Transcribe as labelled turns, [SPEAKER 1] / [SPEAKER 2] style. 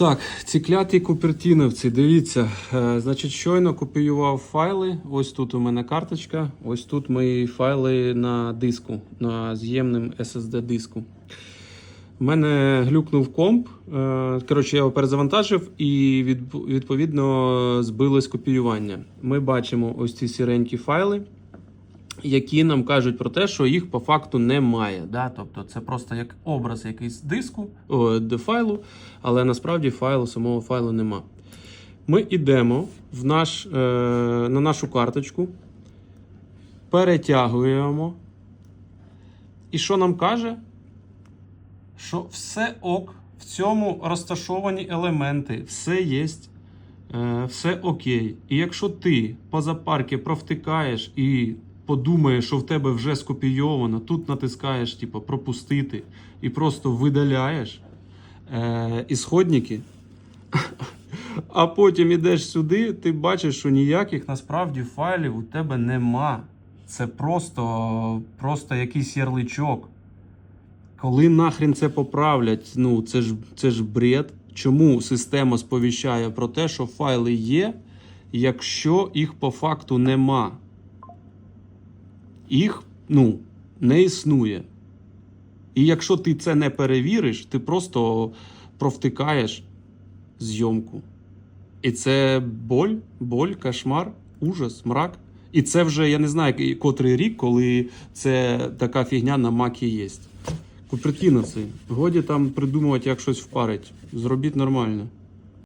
[SPEAKER 1] Так, ці кляті купертіновці, дивіться, е, значить, щойно копіював файли. Ось тут у мене карточка, ось тут мої файли на диску, на з'ємним SSD диску. У мене глюкнув комп. е, Коротше, я його перезавантажив і від- відповідно збилось копіювання. Ми бачимо ось ці сіренькі файли, які нам кажуть про те, що їх по факту немає. Да? Тобто це просто як образ якийсь диску о, де файлу, але насправді файлу самого файлу нема. Ми йдемо в наш, е, на нашу карточку, перетягуємо. І що нам каже? Що все ок, в цьому розташовані елементи, все є, е, все окей. І якщо ти поза парки провтикаєш і подумаєш, що в тебе вже скопійовано, тут натискаєш, типу, пропустити і просто видаляєш е, ісходники, а потім ідеш сюди, ти бачиш, що ніяких насправді файлів у тебе нема. Це просто, просто якийсь ярличок. Коли нахрен це поправлять, ну це ж це ж бред. Чому система сповіщає про те, що файли є, якщо їх по факту нема? Їх ну, не існує. І якщо ти це не перевіриш, ти просто провтикаєш зйомку. І це боль, боль, кошмар, ужас, мрак. І це вже я не знаю, котрий рік, коли це така фігня на макі є. Купертіновці, годі там придумувати, як щось впарить. Зробіть нормально.